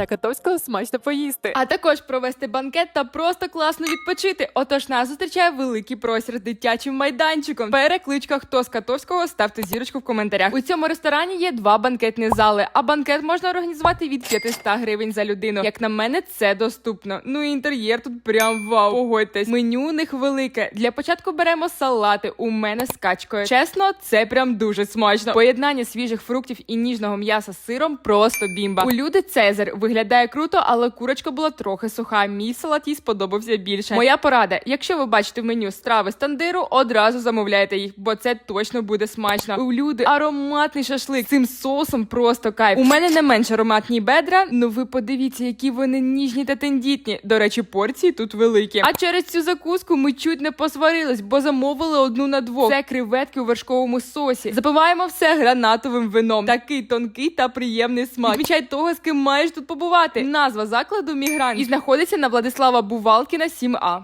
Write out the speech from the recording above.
на Котовського смачно поїсти. А також провести банкет та просто класно відпочити. Отож нас зустрічає великий простір з дитячим майданчиком. Перекличка хто з Катовського ставте зірочку в коментарях. У цьому ресторані є два банкетні зали, а банкет можна організувати від 500 гривень за людину. Як на мене, це доступно. Ну і інтер'єр тут прям вау. Погодьтесь, меню у них велике. Для початку беремо салати. У мене з качкою. Чесно, це прям дуже смачно. Поєднання свіжих фруктів і ніжного м'яса з сиром просто бімба. У люди Цезар виглядає круто, але курочка була трохи суха. Мій салат їй сподобався більше. Моя порада: якщо ви бачите в меню страви з тандиру, одразу замовляйте їх, бо це точно буде смачно. У люди ароматний шашлик цим соусом просто кайф. У мене не менш ароматні бедра. Ну ви подивіться, які вони ніжні та тендітні. До речі, порції тут великі. А через цю закуску ми чуть не посварились, бо замовили одну на двох. Це креветки у вершковому сосі. Запиваємо все гранатовим вином. Такий тонкий та приємний смак. Відмічай того, з ким маєш тут побувати. Назва закладу мігрант і знаходиться на Владислава Бувалкіна 7А.